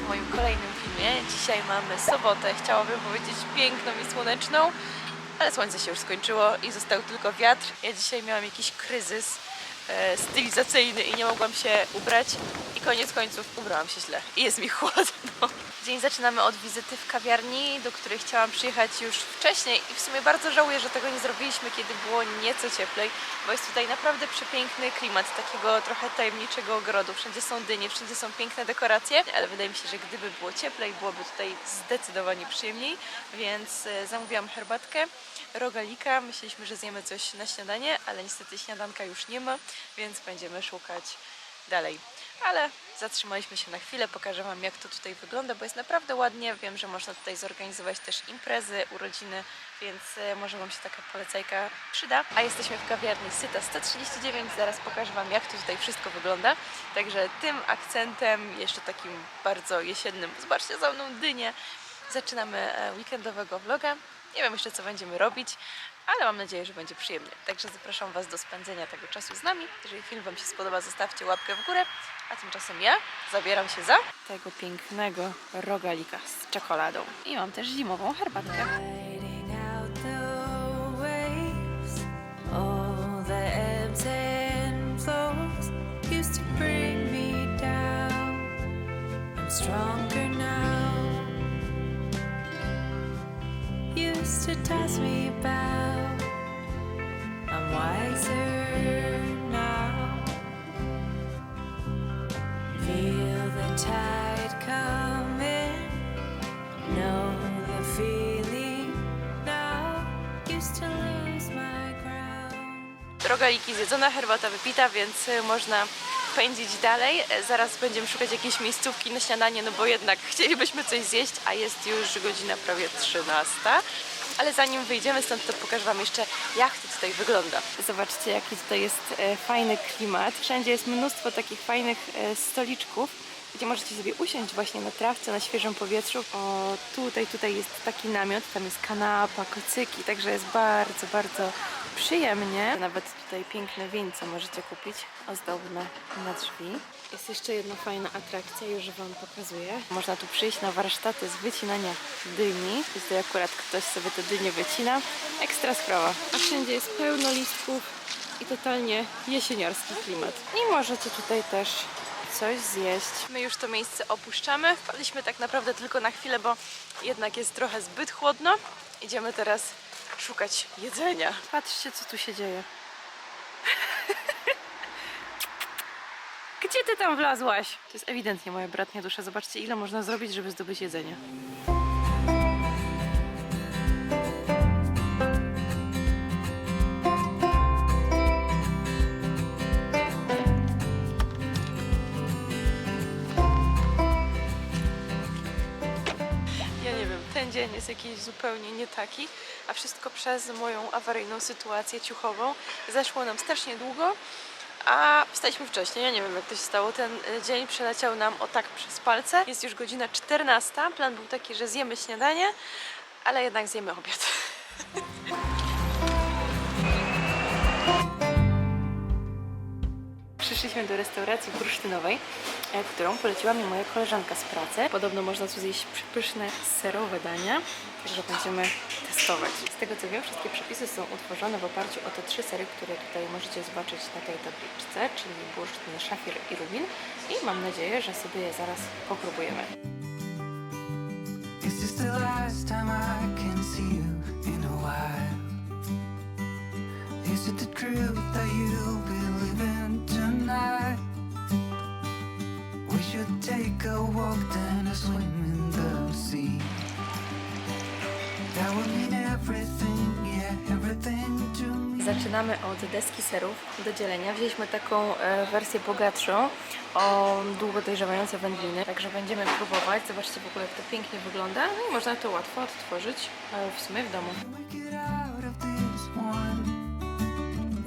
w moim kolejnym filmie. Dzisiaj mamy sobotę, chciałabym powiedzieć piękną i słoneczną, ale słońce się już skończyło i został tylko wiatr. Ja dzisiaj miałam jakiś kryzys e, stylizacyjny i nie mogłam się ubrać i koniec końców ubrałam się źle i jest mi chłodno. Dzień zaczynamy od wizyty w kawiarni, do której chciałam przyjechać już wcześniej i w sumie bardzo żałuję, że tego nie zrobiliśmy, kiedy było nieco cieplej, bo jest tutaj naprawdę przepiękny klimat takiego trochę tajemniczego ogrodu. Wszędzie są dynie, wszędzie są piękne dekoracje, ale wydaje mi się, że gdyby było cieplej, byłoby tutaj zdecydowanie przyjemniej, więc e, zamówiłam herbatkę, rogalika. Myśleliśmy, że zjemy coś na śniadanie, ale niestety śniadanka już nie ma, więc będziemy szukać dalej. Ale zatrzymaliśmy się na chwilę, pokażę Wam jak to tutaj wygląda, bo jest naprawdę ładnie. Wiem, że można tutaj zorganizować też imprezy, urodziny, więc e, może Wam się taka polecajka przyda. A jesteśmy w kawiarni Syta 139, zaraz pokażę Wam jak to tutaj wszystko wygląda. Także tym akcentem, jeszcze takim bardzo jesiennym, zobaczcie za mną dynię, zaczynamy e, weekendowego vloga. Nie wiem jeszcze co będziemy robić, ale mam nadzieję, że będzie przyjemnie. Także zapraszam Was do spędzenia tego czasu z nami. Jeżeli film Wam się spodoba, zostawcie łapkę w górę, a tymczasem ja zabieram się za tego pięknego rogalika z czekoladą. I mam też zimową herbatkę. Stronger now. Used to toss me about. Rogaliki zjedzona, herbata wypita, więc y, można pędzić dalej. E, Zaraz będziemy szukać jakiejś miejscówki na śniadanie, no bo jednak chcielibyśmy coś zjeść, a jest już godzina prawie 13. Ale zanim wyjdziemy stąd, to pokażę Wam jeszcze, jak to tutaj wygląda. Zobaczcie, jaki tutaj jest e, fajny klimat. Wszędzie jest mnóstwo takich fajnych e, stoliczków, gdzie możecie sobie usiąść właśnie na trawce, na świeżym powietrzu. O, tutaj, tutaj jest taki namiot, tam jest kanapa, kocyki, także jest bardzo, bardzo przyjemnie. Nawet tutaj piękne wieńce możecie kupić, ozdobne na drzwi. Jest jeszcze jedna fajna atrakcja, już Wam pokazuję. Można tu przyjść na warsztaty z wycinania dyni. Tutaj akurat ktoś sobie te dynie wycina. Ekstra sprawa. A wszędzie jest pełno listków i totalnie jesieniarski klimat. I możecie tutaj też coś zjeść. My już to miejsce opuszczamy. Wpadliśmy tak naprawdę tylko na chwilę, bo jednak jest trochę zbyt chłodno. Idziemy teraz szukać jedzenia. Patrzcie, co tu się dzieje. Gdzie ty tam wlazłaś? To jest ewidentnie moja bratnia dusza. Zobaczcie, ile można zrobić, żeby zdobyć jedzenie. Dzień jest jakiś zupełnie nie taki, a wszystko przez moją awaryjną sytuację ciuchową. Zeszło nam strasznie długo, a wstaliśmy wcześniej. Ja nie wiem, jak to się stało. Ten y, dzień przeleciał nam o tak przez palce. Jest już godzina 14. Plan był taki, że zjemy śniadanie, ale jednak zjemy obiad. Przyszliśmy do restauracji bursztynowej, e, którą poleciła mi moja koleżanka z pracy. Podobno można tu zjeść przepyszne serowe dania, także będziemy testować. Z tego co wiem, wszystkie przepisy są utworzone w oparciu o te trzy sery, które tutaj możecie zobaczyć na tej tabliczce, czyli bursztyn, szafir i rubin. I mam nadzieję, że sobie je zaraz popróbujemy. Is you it the truth that you'll be should take a walk a swim in the sea. That would mean everything, yeah, everything to me. Zaczynamy od deski serów do dzielenia. Wzięliśmy taką e, wersję bogatszą o długo dojrzewające wędliny, także będziemy próbować. Zobaczcie w ogóle jak to pięknie wygląda. No i można to łatwo odtworzyć e, w sumie w domu.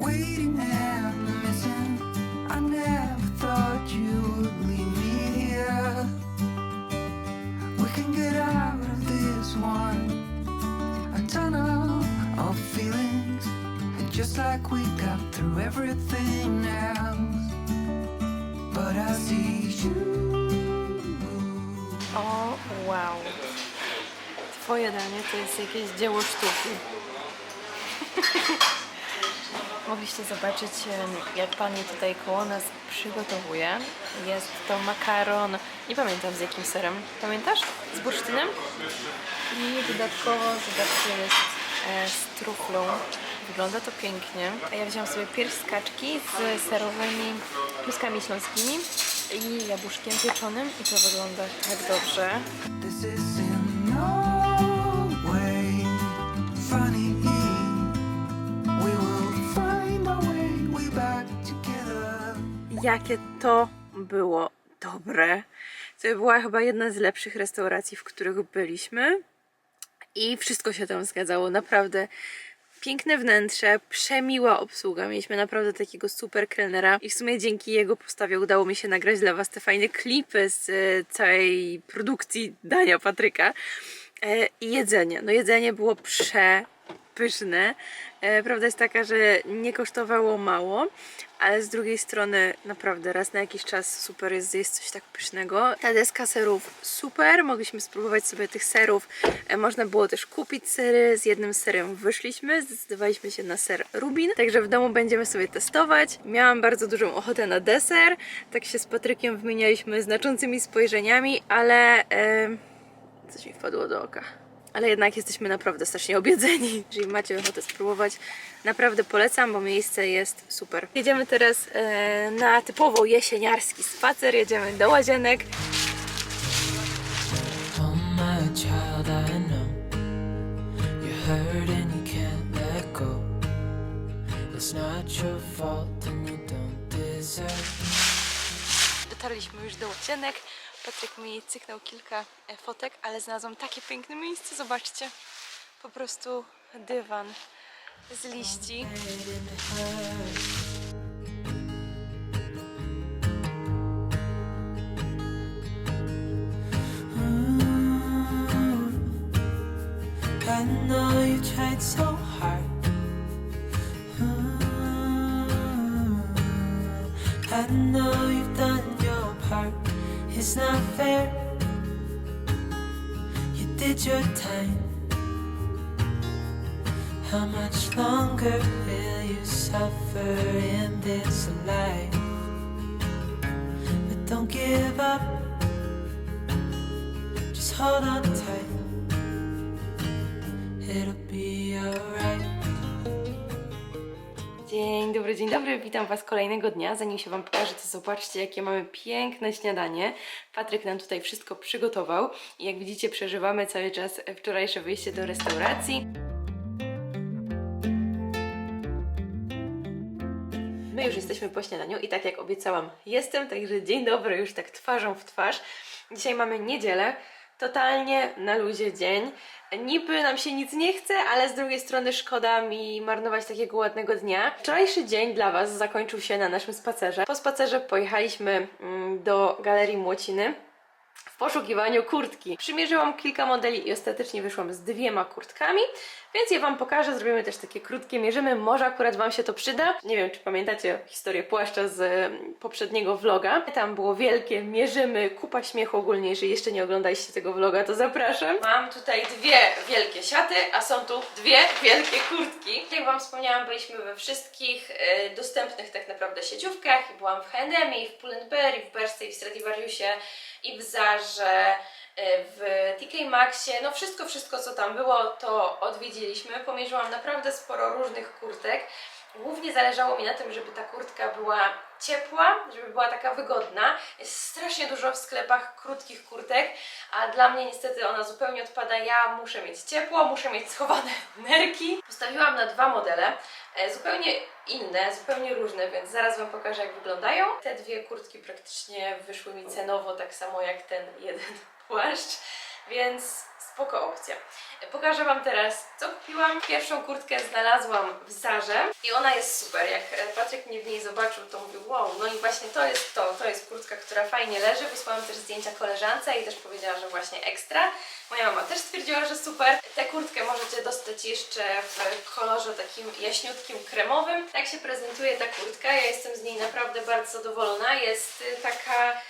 Waiting and Just like we got through everything else. But I see you O, wow. Twoje danie to jest jakieś dzieło sztuki. Mogliście zobaczyć, jak pan je tutaj koło nas przygotowuje. Jest to makaron, nie pamiętam z jakim serem. Pamiętasz? Z bursztynem? I dodatkowo, zobaczcie, jest e, z truflą. Wygląda to pięknie. A ja wziąłam sobie pierś z kaczki z serowymi kluskami śląskimi i jabłuszkiem pieczonym i to wygląda tak dobrze. No. Jakie to było dobre. To była chyba jedna z lepszych restauracji, w których byliśmy. I wszystko się tam zgadzało. Naprawdę piękne wnętrze, przemiła obsługa. Mieliśmy naprawdę takiego super kelnera i w sumie dzięki jego postawie udało mi się nagrać dla Was te fajne klipy z e, całej produkcji dania Patryka. E, I jedzenie. No jedzenie było przepyszne. E, Prawda jest taka, że nie kosztowało mało, ale z drugiej strony naprawdę raz na jakiś czas super jest zjeść coś tak pysznego. Ta deska serów super, mogliśmy spróbować sobie tych serów. E, Można było też kupić sery, z jednym serem wyszliśmy, zdecydowaliśmy się na ser Rubin, także w domu będziemy sobie testować. Miałam bardzo dużą ochotę na deser, tak się z Patrykiem wymienialiśmy znaczącymi spojrzeniami, ale e, coś mi wpadło do oka. Ale jednak jesteśmy naprawdę strasznie obiedzeni. Jeżeli macie ochotę spróbować, naprawdę polecam, bo miejsce jest super. Jedziemy teraz e, na typowo jesieniarski spacer. Jedziemy do łazienek. Dotarliśmy już do łazienek. Patryk mi cyknął kilka e, fotek, ale znalazłam takie piękne miejsce. Zobaczcie. Po prostu dywan z liści. I know you. It's not fair. You did your time. How much longer will you suffer in this life? But don't give up. Just hold on tight. Dobry, dzień dobry, witam Was kolejnego dnia. Zanim się Wam pokażę, to zobaczcie, jakie mamy piękne śniadanie. Patryk nam tutaj wszystko przygotował i jak widzicie, przeżywamy cały czas wczorajsze wyjście do restauracji. My już jesteśmy po śniadaniu i tak jak obiecałam, jestem, także dzień dobry, już tak twarzą w twarz. Dzisiaj mamy niedzielę, totalnie na luzie dzień. Niby nam się nic nie chce, ale z drugiej strony szkoda mi marnować takiego ładnego dnia. Wczorajszy dzień dla Was zakończył się na naszym spacerze. Po spacerze pojechaliśmy mm, do Galerii Młociny w poszukiwaniu kurtki. Przymierzyłam kilka modeli i ostatecznie wyszłam z dwiema kurtkami, więc je Wam pokażę. Zrobimy też takie krótkie mierzymy. Może akurat Wam się to przyda. Nie wiem, czy pamiętacie historię płaszcza z mm, poprzedniego vloga. Tam było wielkie mierzymy, kupa śmiechu ogólnie. Jeżeli jeszcze nie oglądaliście tego vloga, to zapraszam. Mam tutaj dwie wielkie siaty, a są tu dwie wielkie kurtki. Jak Wam wspomniałam, byliśmy we wszystkich e, dostępnych tak naprawdę sieciówkach. Byłam w H&M, i w Pull&Bear, i w Berce, i w Stradivariusie, i w Zarze, w TK Maxie, no wszystko, wszystko co tam było, to odwiedziliśmy. Pomierzyłam naprawdę sporo różnych kurtek. Głównie zależało mi na tym, żeby ta kurtka była ciepła, żeby była taka wygodna. Jest strasznie dużo w sklepach krótkich kurtek, a dla mnie niestety ona zupełnie odpada. Ja muszę mieć ciepło, muszę mieć schowane nerki. Postawiłam na dwa modele, e, zupełnie inne, zupełnie różne, więc zaraz Wam pokażę jak wyglądają. Te dwie kurtki praktycznie wyszły mi cenowo, tak samo jak ten jeden płaszcz, więc spoko opcja. Pokażę Wam teraz, co kupiłam. Pierwszą kurtkę znalazłam w Zarze i ona jest super. Jak e, Patryk mnie w niej zobaczył, to mówił wow, no i właśnie to jest to, to jest kurtka, która fajnie leży. Wysłałam też zdjęcia koleżance i też powiedziała, że właśnie ekstra. Moja mama też stwierdziła, że super. Tę kurtkę możecie dostać jeszcze w kolorze takim jaśniutkim, kremowym. Tak się prezentuje ta kurtka. Ja jestem z niej naprawdę bardzo zadowolona. Jest y, taka E,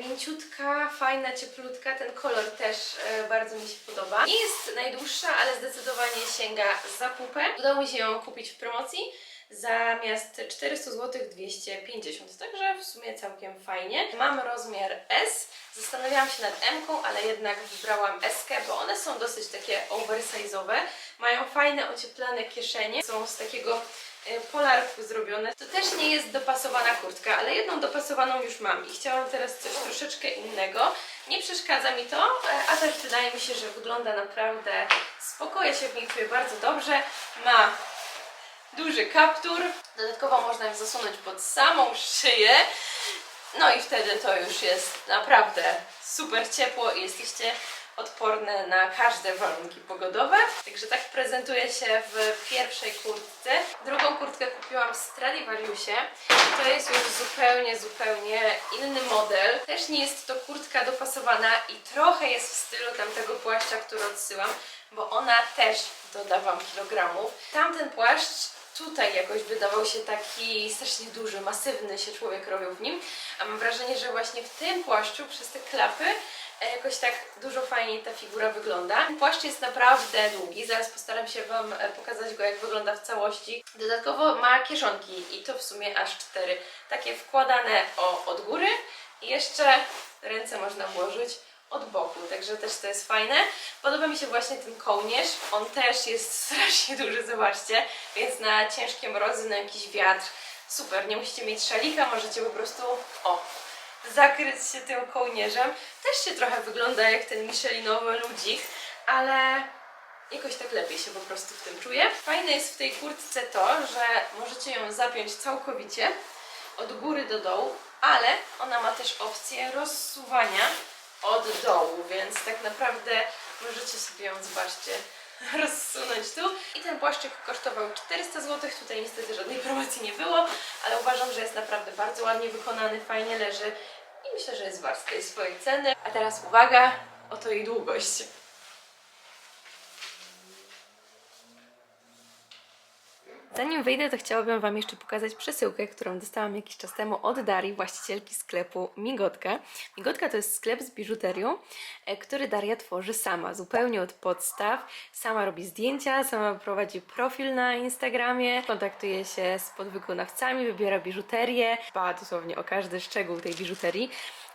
Mięciutka, fajna, cieplutka, ten kolor też e, bardzo mi się podoba. Nie jest najdłuższa, ale zdecydowanie sięga za pupę. Udało mi się ją kupić w promocji zamiast 400 zł 250, także w sumie całkiem fajnie. Mam rozmiar S, zastanawiałam się nad M, ale jednak wybrałam S, bo one są dosyć takie oversize'owe, mają fajne ocieplane kieszenie, są z takiego e, polarku zrobione. To też nie jest dopasowana kurtka, ale jedną dopasowaną już mam i chciałam teraz coś troszeczkę innego. Nie przeszkadza mi to, a też wydaje mi się, że wygląda naprawdę spoko, ja się w niej czuję bardzo dobrze. Ma duży kaptur. Dodatkowo można ją zasunąć pod samą szyję. No i wtedy to już jest naprawdę super ciepło i jesteście odporne na każde warunki pogodowe. Także tak prezentuje się w pierwszej kurtce. Drugą kurtkę kupiłam w Stradivariusie. To jest już zupełnie, zupełnie inny model. Też nie jest to kurtka dopasowana i trochę jest w stylu tamtego płaszcza, który odsyłam, bo ona też doda Wam kilogramów. Tamten płaszcz tutaj jakoś wydawał się taki strasznie duży, masywny się człowiek robił w nim, a mam wrażenie, że właśnie w tym płaszczu przez te klapy jakoś tak dużo fajniej ta figura wygląda. Płaszcz jest naprawdę długi, zaraz postaram się Wam e, pokazać go jak wygląda w całości. Dodatkowo ma kieszonki i to w sumie aż cztery, takie wkładane o, od góry i jeszcze ręce można włożyć od boku, także też to jest fajne. Podoba mi się właśnie ten kołnierz, on też jest strasznie duży, zobaczcie, więc na ciężkie mrozy, na jakiś wiatr, super, nie musicie mieć szalika, możecie po prostu, o, zakryć się tym kołnierzem. Też się trochę wygląda jak ten Michelinowy ludzik, ale jakoś tak lepiej się po prostu w tym czuję. Fajne jest w tej kurtce to, że możecie ją zapiąć całkowicie od góry do dołu, ale ona ma też opcję rozsuwania od dołu, więc tak naprawdę możecie sobie ją, zobaczcie, rozsunąć tu. I ten płaszczyk kosztował 400 zł, tutaj niestety żadnej promocji nie było, ale uważam, że jest naprawdę bardzo ładnie wykonany, fajnie leży i myślę, że jest wart tej swojej ceny. A teraz uwaga, oto jej długość. Zanim wyjdę, to chciałabym Wam jeszcze pokazać przesyłkę, którą dostałam jakiś czas temu od Darii, właścicielki sklepu Migotka. Migotka to jest sklep z biżuterią, e, który Daria tworzy sama, zupełnie od podstaw. Sama robi zdjęcia, sama prowadzi profil na Instagramie, kontaktuje się z podwykonawcami, wybiera biżuterię, dba dosłownie o każdy szczegół tej biżuterii.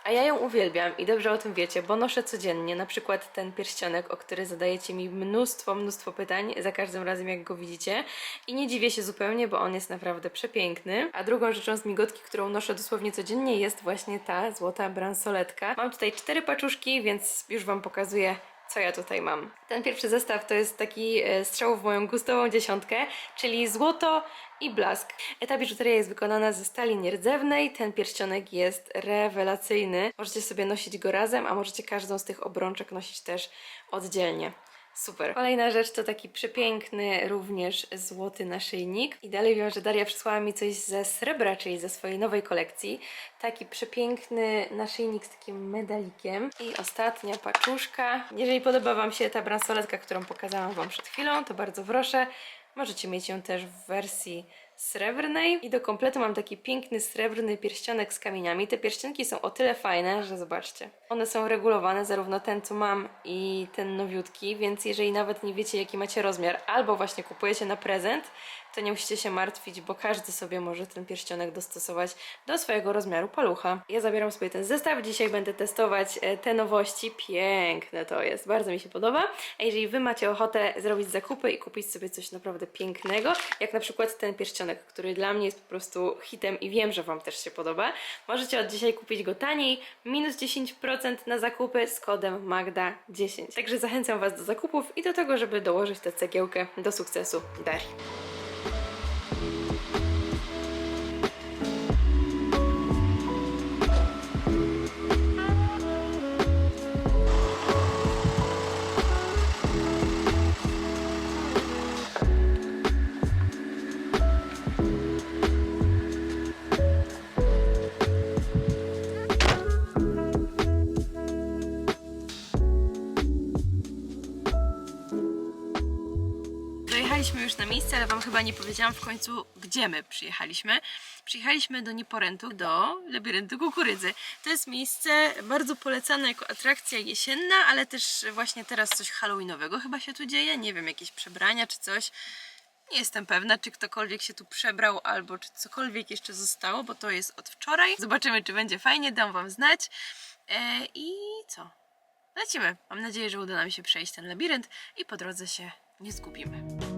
A ja ją uwielbiam i dobrze o tym wiecie, bo noszę codziennie, na przykład ten pierścionek, o który zadajecie mi mnóstwo, mnóstwo pytań za każdym razem, jak go widzicie. I nie dziwię się zupełnie, bo on jest naprawdę przepiękny. A drugą rzeczą z migotki, którą noszę dosłownie codziennie, jest właśnie ta złota bransoletka. Mam tutaj cztery paczuszki, więc już Wam pokazuję co ja tutaj mam. Ten pierwszy zestaw to jest taki e, strzał w moją gustową dziesiątkę, czyli złoto i blask. Ta biżuteria jest wykonana ze stali nierdzewnej, ten pierścionek jest rewelacyjny. Możecie sobie nosić go razem, a możecie każdą z tych obrączek nosić też oddzielnie. Super. Kolejna rzecz to taki przepiękny również złoty naszyjnik. I dalej wiem, że Daria przysłała mi coś ze srebra, czyli ze swojej nowej kolekcji. Taki przepiękny naszyjnik z takim medalikiem. I ostatnia paczuszka. Jeżeli podoba Wam się ta bransoletka, którą pokazałam Wam przed chwilą, to bardzo proszę. Możecie mieć ją też w wersji srebrnej. I do kompletu mam taki piękny srebrny pierścionek z kamieniami. Te pierścionki są o tyle fajne, że zobaczcie. One są regulowane, zarówno ten co mam i ten nowiutki, więc jeżeli nawet nie wiecie jaki macie rozmiar, albo właśnie kupujecie na prezent, to nie musicie się martwić, bo każdy sobie może ten pierścionek dostosować do swojego rozmiaru palucha. Ja zabieram sobie ten zestaw, dzisiaj będę testować e, te nowości. Piękne to jest, bardzo mi się podoba. A jeżeli Wy macie ochotę zrobić zakupy i kupić sobie coś naprawdę pięknego, jak na przykład ten pierścionek, który dla mnie jest po prostu hitem i wiem, że Wam też się podoba, możecie od dzisiaj kupić go taniej, minus 10% na zakupy z kodem MAGDA10. Także zachęcam Was do zakupów i do tego, żeby dołożyć tę cegiełkę do sukcesu Darii. Dojechaliśmy już na miejsce. ale Wam chyba nie powiedziałam w końcu, gdzie my przyjechaliśmy. Przyjechaliśmy do Niporentu, do labiryntu kukurydzy. To jest miejsce bardzo polecane jako atrakcja jesienna, ale też właśnie teraz coś halloweenowego chyba się tu dzieje. Nie wiem, jakieś przebrania czy coś. Nie jestem pewna, czy ktokolwiek się tu przebrał, albo czy cokolwiek jeszcze zostało, bo to jest od wczoraj. Zobaczymy, czy będzie fajnie, dam Wam znać. E, I co? Lecimy. Mam nadzieję, że uda nam się przejść ten labirynt i po drodze się nie zgubimy.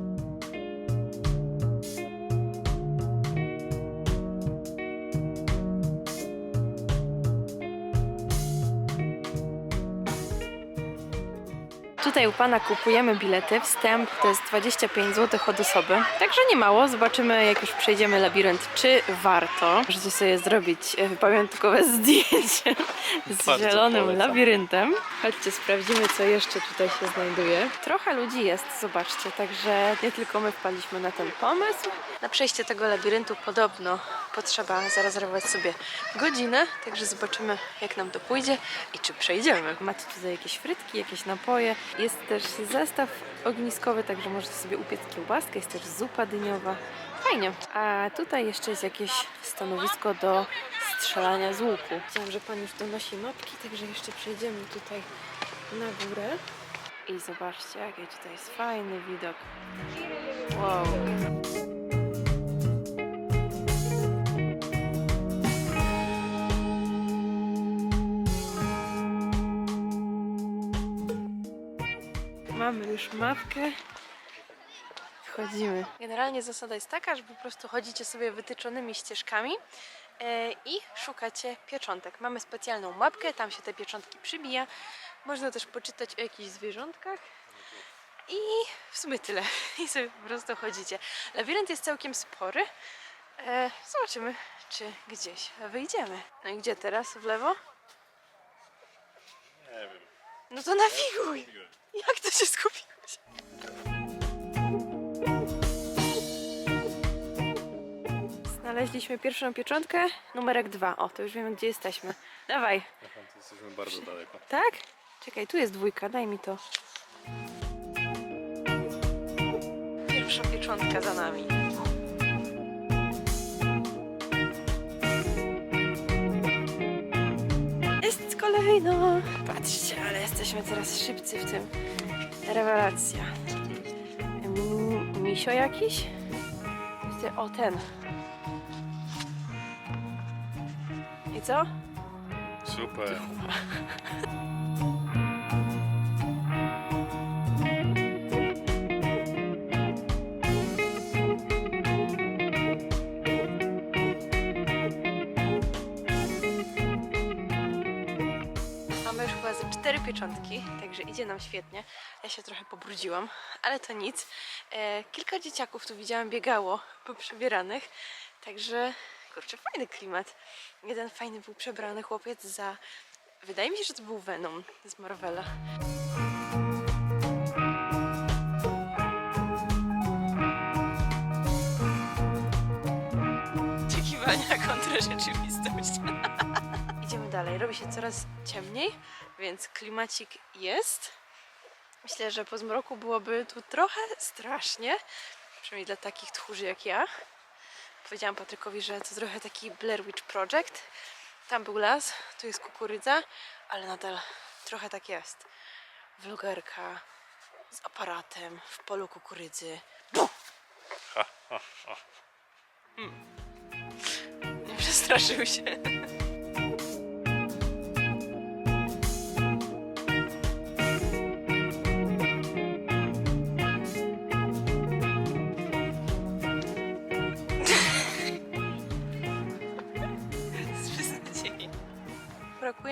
Tutaj u Pana kupujemy bilety. Wstęp to jest 25 zł od osoby. Także nie mało. Zobaczymy, jak już przejdziemy labirynt, czy warto. Możecie sobie zrobić e, pamiątkowe zdjęcie z Bardzo zielonym polecam. labiryntem. Chodźcie, sprawdzimy, co jeszcze tutaj się znajduje. Trochę ludzi jest, zobaczcie. Także nie tylko my wpadliśmy na ten pomysł. Na przejście tego labiryntu podobno potrzeba zarezerwować sobie godzinę. Także zobaczymy, jak nam to pójdzie i czy przejdziemy. Macie tutaj jakieś frytki, jakieś napoje. Jest też zestaw ogniskowy, także możecie sobie upiec kiełbaskę. Jest też zupa dyniowa. Fajnie. A tutaj jeszcze jest jakieś stanowisko do strzelania z łuku. Widziałam, że pan już donosi mapki, także jeszcze przejdziemy tutaj na górę. I zobaczcie, jaki tutaj jest fajny widok. Wow. Mapkę. Wchodzimy. Generalnie zasada jest taka, że po prostu chodzicie sobie wytyczonymi ścieżkami e, i szukacie pieczątek. Mamy specjalną mapkę, tam się te pieczątki przybija. Można też poczytać o jakichś zwierzątkach. I w sumie tyle. I sobie po prostu chodzicie. Labirynt jest całkiem spory. E, zobaczymy, czy gdzieś wyjdziemy. No i gdzie teraz? W lewo? Nie wiem. No to nawiguj! Jak to się skupiłeś? Znaleźliśmy pierwszą pieczątkę, numerek dwa. O, to już wiemy, gdzie jesteśmy. Dawaj. Jesteśmy bardzo daleko. Tak? Czekaj, tu jest dwójka, daj mi to. Pierwsza pieczątka za nami. Jest kolejna. Patrzcie, ale jesteśmy teraz szybcy w tym. Rewelacja. M- misio jakiś? O, ten. I co? Super. pieczątki, także idzie nam świetnie. Ja się trochę pobrudziłam, ale to nic. E, kilka dzieciaków tu widziałam biegało poprzebieranych, także kurczę, fajny klimat. Jeden fajny był przebrany chłopiec za... Wydaje mi się, że to był Venom z Marvela. Oczekiwania kontra rzeczywistość. Idziemy dalej. Robi się coraz ciemniej, więc klimacik jest. Myślę, że po zmroku byłoby tu trochę strasznie. Przynajmniej dla takich tchórzy jak ja. Powiedziałam Patrykowi, że to trochę taki Blair Witch Project. Tam był las, tu jest kukurydza, ale nadal trochę tak jest. Vlogerka z aparatem w polu kukurydzy. Bum! Hmm. Nie przestraszył się.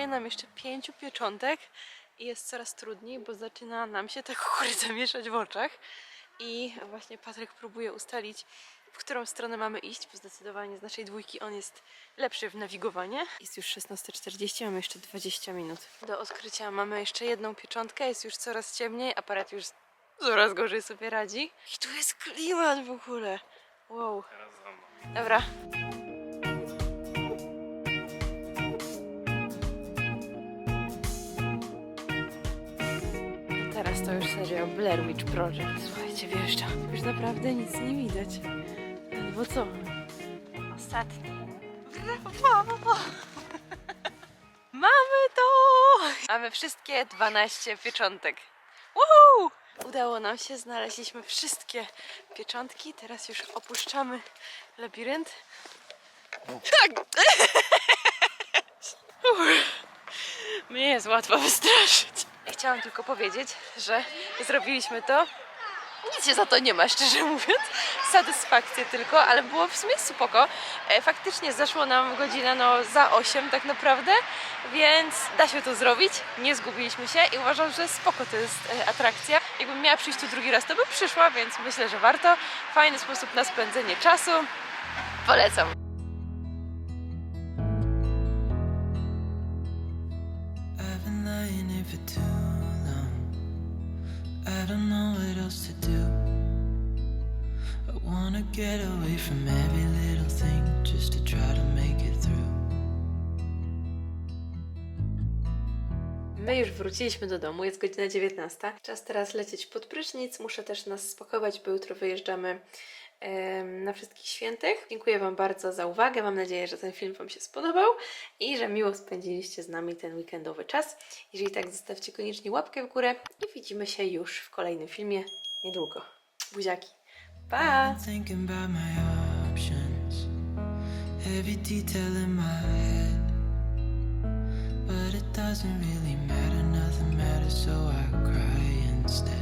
Brakuje nam jeszcze pięciu pieczątek i jest coraz trudniej, bo zaczyna nam się ta kukurydza mieszać w oczach. I właśnie Patryk próbuje ustalić, w którą stronę mamy iść, bo zdecydowanie z naszej dwójki on jest lepszy w nawigowanie. Jest już 16.40, mamy jeszcze 20 minut. Do odkrycia mamy jeszcze jedną pieczątkę, jest już coraz ciemniej, aparat już coraz gorzej sobie radzi. I tu jest klimat w ogóle. Wow. Teraz za mną. Dobra. To już serial Blair Witch Project. Słuchajcie, wjeżdża. Już naprawdę nic nie widać. Albo co? Ostatni. Mamy to! Mamy wszystkie 12 pieczątek. Woohoo! Udało nam się, znaleźliśmy wszystkie pieczątki. Teraz już opuszczamy labirynt. Tak! Mnie jest łatwo wystraszyć. Chciałam tylko powiedzieć, że zrobiliśmy to. Nic się za to nie ma, szczerze mówiąc. Satysfakcję tylko, ale było w sumie spoko. E, Faktycznie zeszło nam godzina no za 8 tak naprawdę, więc da się to zrobić. Nie zgubiliśmy się i uważam, że spoko to jest e, atrakcja. Jakbym miała przyjść tu drugi raz, to bym przyszła, więc myślę, że warto. Fajny sposób na spędzenie czasu. Polecam. Wróciliśmy do domu, jest godzina 19. Czas teraz lecieć pod prysznic. Muszę też nas spakować, bo jutro wyjeżdżamy na wszystkich świętych. Dziękuję Wam bardzo za uwagę. Mam nadzieję, że ten film Wam się spodobał i że miło spędziliście z nami ten weekendowy czas. Jeżeli tak, zostawcie koniecznie łapkę w górę i widzimy się już w kolejnym filmie niedługo. Buziaki. Pa! Matters, so I cry instead.